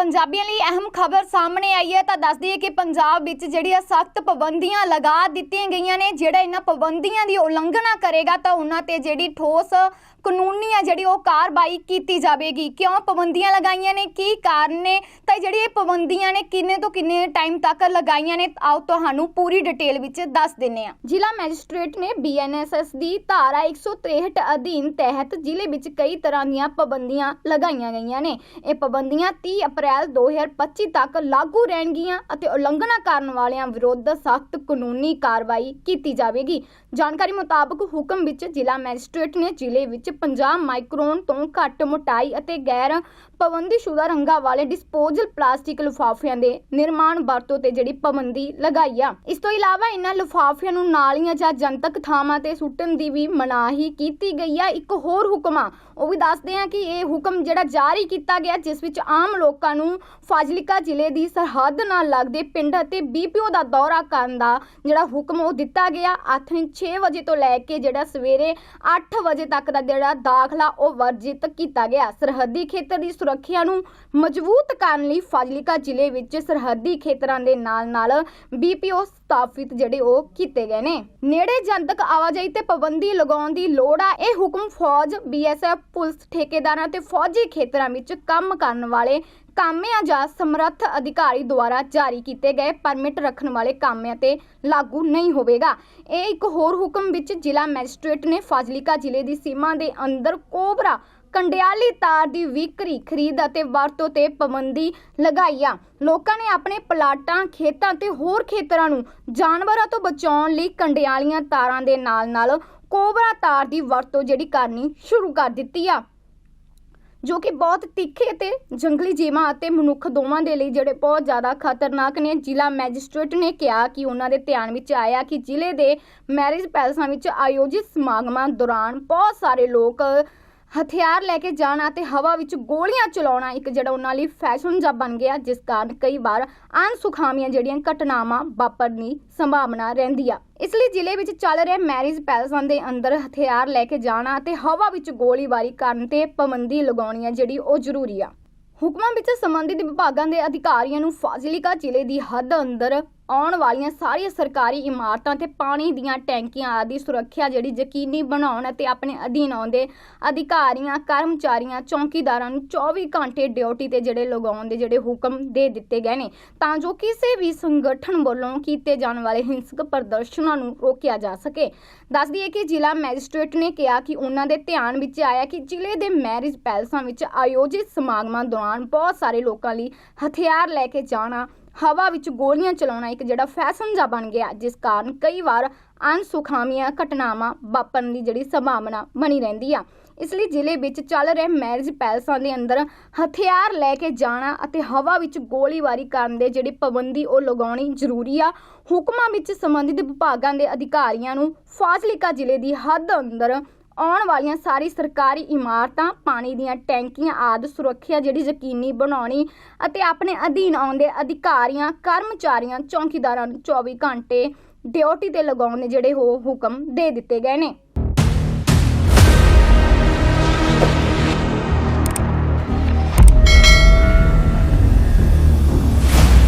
ਪੰਜਾਬੀਆਂ ਲਈ ਅਹਿਮ ਖਬਰ ਸਾਹਮਣੇ ਆਈ ਹੈ ਤਾਂ ਦੱਸ ਦਈਏ ਕਿ ਪੰਜਾਬ ਵਿੱਚ ਜਿਹੜੀਆਂ ਸਖਤ ਪਾਬੰਦੀਆਂ ਲਗਾ ਦਿੱਤੀਆਂ ਗਈਆਂ ਨੇ, ਜਿਹੜਾ ਇਹਨਾਂ ਪਾਬੰਦੀਆਂ ਦੀ ਉਲੰਘਣਾ ਕਰੇਗਾ ਤਾਂ ਉਹਨਾਂ ਤੇ ਜਿਹੜੀ ਠੋਸ ਕਾਨੂੰਨੀ ਆ ਜਿਹੜੀ ਉਹ ਕਾਰਵਾਈ ਕੀਤੀ ਜਾਵੇਗੀ। ਕਿਉਂ ਪਾਬੰਦੀਆਂ ਲਗਾਈਆਂ ਨੇ? ਕੀ ਕਾਰਨ ਨੇ? ਤਾਂ ਜਿਹੜੀ ਇਹ ਪਾਬੰਦੀਆਂ ਨੇ, ਕਿੰਨੇ ਤੋਂ ਕਿੰਨੇ ਟਾਈਮ ਤੱਕ ਲਗਾਈਆਂ ਨੇ? ਆਓ ਤੁਹਾਨੂੰ ਪੂਰੀ ਡਿਟੇਲ ਵਿੱਚ ਦੱਸ ਦਿੰਨੇ ਆ ਜ਼ਿਲ੍ਹਾ ਮੈਜਿਸਟ੍ਰੇਟ ਨੇ ਬੀਐਨਐਸਐਸ ਦੀ ਧਾਰਾ 163 ਅਧੀਨ ਤਹਿਤ ਜ਼ਿਲ੍ਹੇ ਵਿੱਚ ਕਈ ਤਰ੍ਹਾਂ ਦੀਆਂ ਪਾਬੰਦੀਆਂ ਲਗਾਈਆਂ ਗਈਆਂ ਨੇ। ਇਹ ਪਾਬੰਦੀਆਂ 30 ਅਪ੍ਰੈਲ 2025 ਤੱਕ ਲਾਗੂ ਰਹਿਣਗੀਆਂ ਅਤੇ ਉਲੰਘਣਾ ਕਰਨ ਵਾਲਿਆਂ ਵਿਰੁੱਧ ਸਖਤ ਕਾਨੂੰਨੀ ਕਾਰਵਾਈ ਕੀਤੀ ਜਾਵੇਗੀ। ਜਾਣਕਾਰੀ ਮੁਤਾਬਕ ਹੁਕਮ ਵਿੱਚ ਜ਼ਿਲ੍ਹਾ ਮੈਜਿਸਟ੍ਰੇਟ ਨੇ ਜ਼ਿਲ੍ਹੇ ਵਿੱਚ 50 ਮਾਈਕਰੋਨ ਤੋਂ ਘੱਟ ਮੋਟਾਈ ਅਤੇ ਗੈਰ ਪਾਬੰਦੀਸ਼ੁਦਾ ਰੰਗਾਂ ਵਾਲੇ ਡਿਸਪੋਜ਼ਲ ਪਲਾਸਟਿਕ ਲਿਫਾਫਿਆਂ ਦੇ ਨਿਰਮਾਣ ਵਰਤੋਂ ਤੇ ਜਿਹੜੀ ਪਾਬੰਦੀ ਲਗਾਈ ਆ। ਇਸ ਤੋਂ ਇਲਾਵਾ ਇਹਨਾਂ ਲਿਫਾਫਿਆਂ ਨੂੰ ਨਾਲੀਆਂ ਜਾਂ ਜਨਤਕ ਥਾਵਾਂ ਤੇ ਸੁੱਟਣ ਦੀ ਵੀ ਮਨਾਹੀ ਕੀਤੀ ਗਈ ਆ। ਇੱਕ ਹੋਰ ਹੁਕਮ ਆ। ਉਹ ਵੀ ਦੱਸਦੇ ਆ ਕਿ ਇਹ ਹੁਕਮ ਜਿਹੜਾ ਜਾਰੀ ਕੀਤਾ ਗਿਆ, ਜਿਸ ਵਿੱਚ ਆਮ ਲੋਕਾਂ ਨੂੰ ਫਾਜ਼ਿਲਕਾ ਜ਼ਿਲ੍ਹੇ ਦੀ ਸਰਹੱਦ ਨਾਲ ਲੱਗਦੇ ਪਿੰਡ ਅਤੇ ਬੀਪੀਓ ਦਾ ਦੌਰਾ ਕਰਨ ਦਾ ਜਿਹੜਾ ਹੁਕਮ ਉਹ ਦਿੱਤਾ ਗਿਆ। ਆਥਣੀ 6 ਵਜੇ ਤੋਂ ਲੈ ਕੇ ਜਿਹੜਾ ਸਵੇਰੇ 8 ਵਜੇ ਤੱਕ ਦਾ ਜਿਹੜਾ ਦਾਖਲਾ ਉਹ ਵਰਜਿਤ ਕੀਤਾ ਗਿਆ। ਸਰਹੱਦੀ ਖੇਤਰ ਦੀ ਸੁਰੱਖਿਆ ਨੂੰ ਮਜ਼ਬੂਤ ਕਰਨ ਲਈ ਫਾਜ਼ਿਲਕਾ ਜ਼ਿਲ੍ਹੇ ਵਿੱਚ ਸਰਹੱਦੀ ਖੇਤਰਾਂ ਦੇ ਨਾਲ-ਨਾਲ ਬੀਪੀਓ ਸਥਾਪਿਤ ਜਿਹੜੇ ਉਹ ਕੀਤੇ ਗਏ ਨੇ। ਨੇੜੇ ਜਨਤਕ ਆਵਾਜਾਈ ਤੇ ਪਾਬੰਦੀ ਲਗਾਉਣ ਦੀ ਲੋੜ ਆ। ਇਹ ਹੁਕਮ ਫੌਜ ਬੀਐਸਐਫ ਪੁਲਿਸ, ਠੇਕੇਦਾਰਾਂ ਤੇ ਫੌਜੀ ਖੇਤਰਾਂ ਵਿੱਚ ਕੰਮ ਕਰਨ ਵਾਲੇ ਕਾਮਿਆਂ ਜਾਂ ਸਮਰੱਥ ਅਧਿਕਾਰੀ ਦੁਆਰਾ ਜਾਰੀ ਕੀਤੇ ਗਏ ਪਰਮਿਟ ਰੱਖਣ ਵਾਲੇ ਕਾਮਿਆਂ ਤੇ ਲਾਗੂ ਨਹੀਂ ਹੋਵੇਗਾ। ਇਹ ਇੱਕ ਹੋਰ ਹੁਕਮ ਵਿੱਚ ਜ਼ਿਲ੍ਹਾ ਮੈਜਿਸਟ੍ਰੇਟ ਨੇ ਫਾਜ਼ਿਲਕਾ ਜ਼ਿਲ੍ਹੇ ਦੀ ਸੀਮਾ ਦੇ ਅੰਦਰ ਕੋਬਰਾ, ਕੰਡਿਆਲੀ ਤਾਰ ਦੀ ਵਿਕਰੀ, ਖਰੀਦ ਅਤੇ ਵਰਤੋਂ ਤੇ ਪਾਬੰਦੀ ਲਗਾਈ ਆ। ਲੋਕਾਂ ਨੇ ਆਪਣੇ ਪਲਾਟਾਂ, ਖੇਤਾਂ ਤੇ ਹੋਰ ਖੇਤਰਾਂ ਨੂੰ ਜਾਨਵਰਾਂ ਤੋਂ ਬਚਾਉਣ ਲਈ ਕੰਡਿਆਲੀਆਂ ਤਾਰਾਂ ਦੇ ਨਾਲ-ਨਾਲ ਕੋਬਰਾ ਤਾਰ ਦੀ ਵਰਤੋਂ ਜਿਹੜੀ ਕਰਨੀ ਸ਼ੁਰੂ ਕਰ ਦਿੱਤੀ ਆ। ਜੋ ਕਿ ਬਹੁਤ ਤਿੱਖੇ ਤੇ ਜੰਗਲੀ ਜੀਵਾਂ ਅਤੇ ਮਨੁੱਖ ਦੋਵਾਂ ਦੇ ਲਈ ਜਿਹੜੇ ਬਹੁਤ ਜ਼ਿਆਦਾ ਖਤਰਨਾਕ ਨੇ। ਜ਼ਿਲ੍ਹਾ ਮੈਜਿਸਟ੍ਰੇਟ ਨੇ ਕਿਹਾ ਕਿ ਉਹਨਾਂ ਦੇ ਧਿਆਨ ਵਿੱਚ ਆਇਆ ਕਿ ਜ਼ਿਲ੍ਹੇ ਦੇ ਮੈਰਿਜ ਪੈਲਸਾਂ ਵਿੱਚ ਆਯੋਜਿਤ ਸਮਾਗਮਾਂ ਦੌਰਾਨ ਬਹੁਤ ਸਾਰੇ ਲੋਕ ਹਥਿਆਰ ਲੈ ਕੇ ਜਾਣਾ ਤੇ ਹਵਾ ਵਿੱਚ ਗੋਲੀਆਂ ਚਲਾਉਣਾ ਇੱਕ ਜਿਹੜਾ ਉਹਨਾਂ ਲਈ ਫੈਸ਼ਨ ਜਿਹਾ ਬਣ ਗਿਆ, ਜਿਸ ਕਾਰਨ ਕਈ ਵਾਰ ਅਣਸੁਖਾਵੀਆਂ ਜਿਹੜੀਆਂ ਘਟਨਾਵਾਂ ਵਾਪਰਨ ਦੀ ਸੰਭਾਵਨਾ ਰਹਿੰਦੀ ਆ। ਇਸ ਲਈ ਜ਼ਿਲ੍ਹੇ ਵਿੱਚ ਚੱਲ ਰਹੇ ਮੈਰਿਜ ਪੈਲਸਾਂ ਦੇ ਅੰਦਰ ਹਥਿਆਰ ਲੈ ਕੇ ਜਾਣਾ ਤੇ ਹਵਾ ਵਿੱਚ ਗੋਲੀਬਾਰੀ ਕਰਨ ਤੇ ਪਾਬੰਦੀ ਲਗਾਉਣੀ ਆ ਜਿਹੜੀ ਉਹ ਜ਼ਰੂਰੀ ਆ। ਹੁਕਮਾਂ ਵਿੱਚ ਸੰਬੰਧਿਤ ਵਿਭਾਗਾਂ ਦੇ ਅਧਿਕਾਰੀਆਂ ਨੂੰ ਫਾਜ਼ਿਲਕਾ ਜ਼ਿਲ੍ਹੇ ਦੀ ਹੱਦ ਅੰਦਰ ਆਉਣ ਵਾਲੀਆਂ ਸਾਰੀਆਂ ਸਰਕਾਰੀ ਇਮਾਰਤਾਂ ਤੇ ਪਾਣੀ ਦੀਆਂ ਟੈਂਕੀਆਂ ਆਦਿ ਸੁਰੱਖਿਆ ਜਿਹੜੀ ਯਕੀਨੀ ਬਣਾਉਣ ਅਤੇ ਆਪਣੇ ਅਧੀਨ ਆਉਂਦੇ ਅਧਿਕਾਰੀਆਂ, ਕਰਮਚਾਰੀਆਂ, ਚੌਕੀਦਾਰਾਂ ਨੂੰ 24 ਘੰਟੇ ਡਿਊਟੀ ਤੇ ਜਿਹੜੇ ਲਗਾਉਣ ਦੇ ਜਿਹੜੇ ਹੁਕਮ ਦੇ ਦਿੱਤੇ ਗਏ ਨੇ। ਤਾਂ ਜੋ ਕਿਸੇ ਵੀ ਸੰਗਠਨ ਵੱਲੋਂ ਕੀਤੇ ਜਾਣ ਵਾਲੇ ਹਿੰਸਕ ਪ੍ਰਦਰਸ਼ਨਾਂ ਨੂੰ ਰੋਕਿਆ ਜਾ ਸਕੇ। ਦੱਸ ਦਈਏ ਕਿ ਜ਼ਿਲ੍ਹਾ ਮੈਜਿਸਟ੍ਰੇਟ ਨੇ ਕਿਹਾ ਕਿ ਉਹਨਾਂ ਦੇ ਧਿਆਨ ਵਿੱਚ ਆਇਆ ਕਿ ਜ਼ਿਲ੍ਹੇ ਦੇ ਮੈਰਿਜ ਪੈਲਸਾਂ ਵਿੱਚ ਆਯੋਜਿਤ ਸਮਾਗਮਾਂ ਦੌਰਾਨ ਬਹੁਤ ਸਾਰੇ ਲੋਕਾਂ ਲਈ ਹਥਿਆਰ ਲੈ ਕੇ ਜਾਣਾ ਹਵਾ ਵਿੱਚ ਗੋਲੀਆਂ ਚਲਾਉਣਾ ਇੱਕ ਜਿਹੜਾ ਫੈਸ਼ਨ ਜਿਹਾ ਬਣ ਗਿਆ, ਜਿਸ ਕਾਰਨ ਕਈ ਵਾਰ ਅਣਸੁਖਾਵੀਆਂ ਘਟਨਾਵਾਂ ਵਾਪਰਨ ਦੀ ਜਿਹੜੀ ਸੰਭਾਵਨਾ ਬਣੀ ਰਹਿੰਦੀ ਆ। ਇਸ ਲਈ ਜ਼ਿਲ੍ਹੇ ਵਿੱਚ ਚੱਲ ਰਹੇ ਮੈਰਿਜ ਪੈਲਸਾਂ ਦੇ ਅੰਦਰ ਹਥਿਆਰ ਲੈ ਕੇ ਜਾਣਾ ਅਤੇ ਹਵਾ ਵਿੱਚ ਗੋਲੀਬਾਰੀ ਕਰਨ ਦੇ ਜਿਹੜੀ ਪਾਬੰਦੀ ਉਹ ਲਗਾਉਣੀ ਜ਼ਰੂਰੀ ਆ। ਹੁਕਮਾਂ ਵਿੱਚ ਸੰਬੰਧਿਤ ਵਿਭਾਗਾਂ ਦੇ ਅਧਿਕਾਰੀਆਂ ਨੂੰ ਫਾਜ਼ਿਲਕਾ ਜ਼ਿਲ੍ਹੇ ਦੀ ਹੱਦ ਅੰਦਰ ਆਉਣ ਵਾਲੀਆਂ ਸਾਰੀ ਸਰਕਾਰੀ ਇਮਾਰਤਾਂ, ਪਾਣੀ ਦੀਆਂ ਟੈਂਕੀਆਂ ਆਦਿ ਸੁਰੱਖਿਆ ਜਿਹੜੀ ਯਕੀਨੀ ਬਣਾਉਣੀ ਅਤੇ ਆਪਣੇ ਅਧੀਨ ਆਉਂਦੇ ਅਧਿਕਾਰੀਆਂ, ਕਰਮਚਾਰੀਆਂ, ਚੌਕੀਦਾਰਾਂ ਨੂੰ 24 ਘੰਟੇ ਡਿਊਟੀ ਤੇ ਲਗਾਉਣ ਦੇ ਜਿਹੜੇ ਉਹ ਹੁਕਮ ਦੇ ਦਿੱਤੇ ਗਏ ਨੇ।